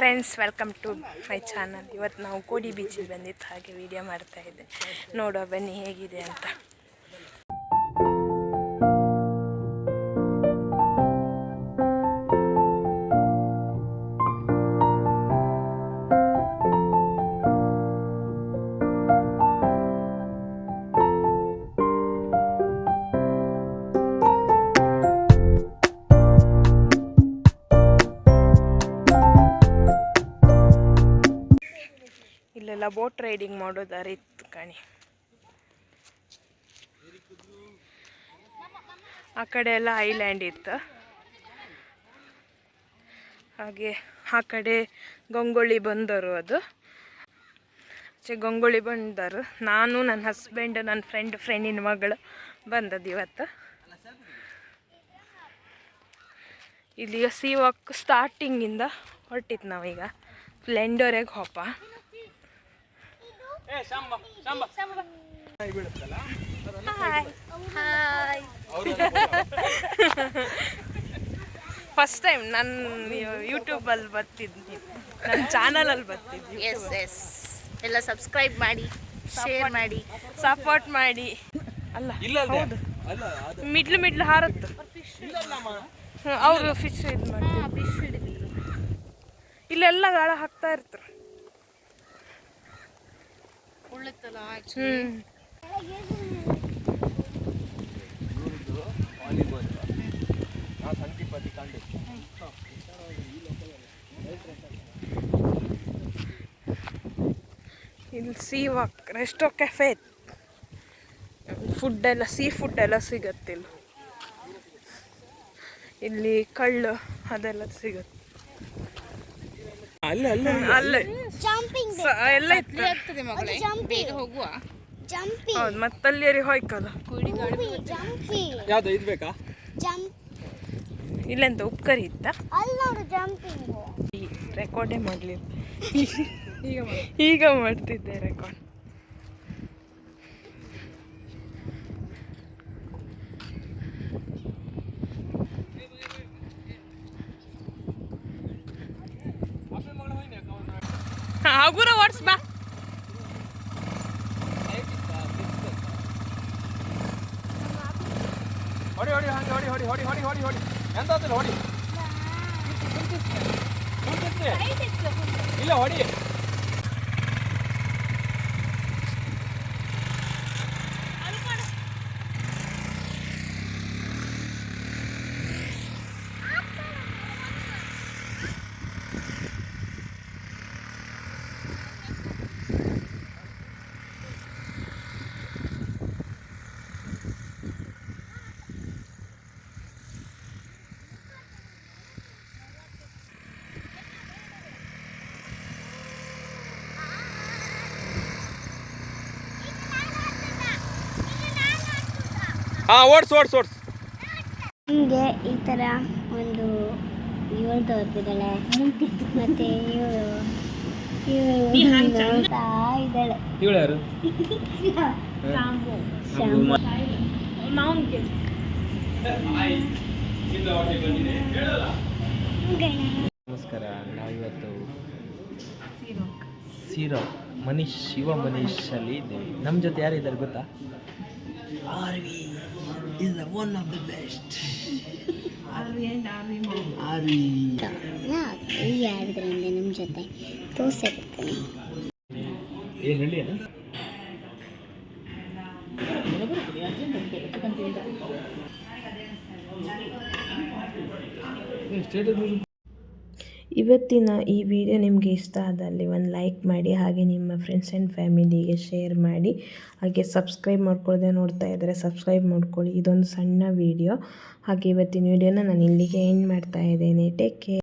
Friends welcome to my channel ಇವತ್ತು ನಾವು ಕೋಡಿ ಬೀಚಿಗೆ ಬಂದಿತ್ತು ಹಾಗೆ ವಿಡಿಯೋ ಮಾಡ್ತಾ ಇದ್ದೆ. ನೋಡುವ ಬನ್ನಿ ಹೇಗಿದೆ ಅಂತ. ಇಲ್ಲೆಲ್ಲ ಬೋಟ್ ರೈಡಿಂಗ್ ಮಾಡೋದಾರೆ ಇತ್ತು ಕಣಿ. ಆ ಕಡೆ ಎಲ್ಲ ಐಲ್ಯಾಂಡ್ ಇತ್ತು. ಹಾಗೆ ಆ ಕಡೆ ಗಂಗೊಳ್ಳಿ ಬಂದರು ಅದು. ಆಚೆ ಗಂಗೊಳ್ಳಿ ಬಂದರು. ನಾನು, ನನ್ನ ಹಸ್ಬೆಂಡ್ ನನ್ನ ಫ್ರೆಂಡ್ ಫ್ರೆಂಡಿನ ಮಗಳು ಬಂದದ್ದು ಇವತ್ತು. ಇಲ್ಲಿ ಸಿ ವಾಕ್ ಸ್ಟಾರ್ಟಿಂಗಿಂದ ಹೊರಟಿತ್ತು ನಾವೀಗ. ಫ್ಲೆಂಡೋರೆಗೆ ಹೋಪ. ಫಸ್ಟ್ ಟೈಮ್ ನನ್ನ ಯೂಟ್ಯೂಬಲ್ಲಿ ಬರ್ತಿದ್ನಿ ನನ್ನ ಚಾನಲಲ್ಲಿ ಬರ್ತಿದ್ವಿ ಎಸ್ ಎಸ್ ಎಲ್ಲ ಸಬ್ಸ್ಕ್ರೈಬ್ ಮಾಡಿ ಶೇರ್ ಮಾಡಿ. ಸಪೋರ್ಟ್ ಮಾಡಿ. ಅಲ್ಲ ಹೌದು. ಮಿಡ್ಲು ಮಿಡ್ಲು ಹಾರತ್ತು. ಅವರು ಫಿಶ್ ಇದು ಮಾಡ್ತಾರೆ ಇಲ್ಲೆಲ್ಲ ಗಾಳ ಹಾಕ್ತಾ ಇರ್ತಾರೆ. ಹ್ಮ್. ಇಲ್ಲಿ sea walk resto cafe food ಎಲ್ಲ ಸೀ ಫುಡ್ ಎಲ್ಲ ಸಿಗತ್ತಿಲ್ಲ ಇಲ್ಲಿ ಕಳ್ಳು ಅದೆಲ್ಲ ಸಿಗುತ್ತೆ. ಅಲ್ಲ ಅಲ್ಲ ಅಲ್ಲೇ. ಜಂಪಿಂಗ್ ಎಲ್ಲ ಇತ್ತು. ಆಗ್ತದೆ ಮಗಳೇ. ಬೇಗ ಹೋಗುವ? ಜಂಪಿಂಗ್ ಹೌದು ಮತ್ತಲ್ಲಿಯರಿ ಹೋಯ್ಕಲ್ಲ ಜಂಪಿಂಗ್ ಯಾವ್ದು ಇದು ಬೇಕಾ? ಜಂಪ್ ಇಲ್ಲೆಂತ ಉಪ್ಕರಿ ಇತ್ತ? ಅಲ್ಲಿ ನೋಡು ಜಂಪಿಂಗ್ ರೆಕಾರ್ಡೇ ಮಾಡಲಿಲ್ಲ ಈಗ ಮಾಡ್ತಿದ್ದೆ ರೆಕಾರ್ಡ್ ಹಗುರ ಓಡಿಸ್ ಬಾ. ಹೊಡಿ ಹೊಡಿ ಹಂಗೆ ಹೊಡಿ ಹೊಡಿ ಹೊಡಿ ಹೊಡಿ ಹೊಡಿ ಹೊಡಿ. ಎಂತ ಹೊಡಿ. ಇಲ್ಲ ಹೊಡಿ. ಹಾ ಓಡ್ಸು ಓಡ್ಸು ಓಡ್ಸ್. ನಿಮಗೆ ಈ ಥರ ಒಂದು ಇವಳು ತೋರ್ತಿದ್ದಾಳೆ ಮತ್ತೆ ಇವಳು ಇದ್ದಾಳೆ. ಯಾರು? ನಮಸ್ಕಾರ ನಾವಿವತ್ತು ಸೀರೋ ಮನೀಶ್ ಶಿವ ಮನೀಶ್ ಅಲ್ಲಿ ಇದ್ದೇವೆ. ನಮ್ಮ ಜೊತೆ ಯಾರಿದ್ದಾರೆ ಗೊತ್ತಾ? Aarvi. is one of the best R V ಈ ಯಾರಿದ್ರಿಂದ ನಿಮ್ಮ ಜೊತೆ ತೋರ್ಸಕ್ಕೆ ಏನು ಹೇಳಿ ಇವತ್ತಿನ ಈ ವಿಡಿಯೋ ನಿಮಗೆ ಇಷ್ಟ ಆದಲ್ಲಿ ಒಂದು ಲೈಕ್ ಮಾಡಿ, ಹಾಗೆ ನಿಮ್ಮ ಫ್ರೆಂಡ್ಸ್ ಆ್ಯಂಡ್ ಫ್ಯಾಮಿಲಿಗೆ ಶೇರ್ ಮಾಡಿ, ಹಾಗೆ ಸಬ್ಸ್ಕ್ರೈಬ್ ಮಾಡ್ಕೊಳ್ಳದೆ ನೋಡ್ತಾ ಇದ್ದರೆ ಸಬ್ಸ್ಕ್ರೈಬ್ ಮಾಡ್ಕೊಳ್ಳಿ. ಇದೊಂದು ಸಣ್ಣ ವಿಡಿಯೋ ಹಾಗೆ ಇವತ್ತಿನ ವಿಡಿಯೋನ ನಾನು ಇಲ್ಲಿಗೆ ಎಂಡ್ ಮಾಡ್ತಾ ಇದ್ದೇನೆ. Take care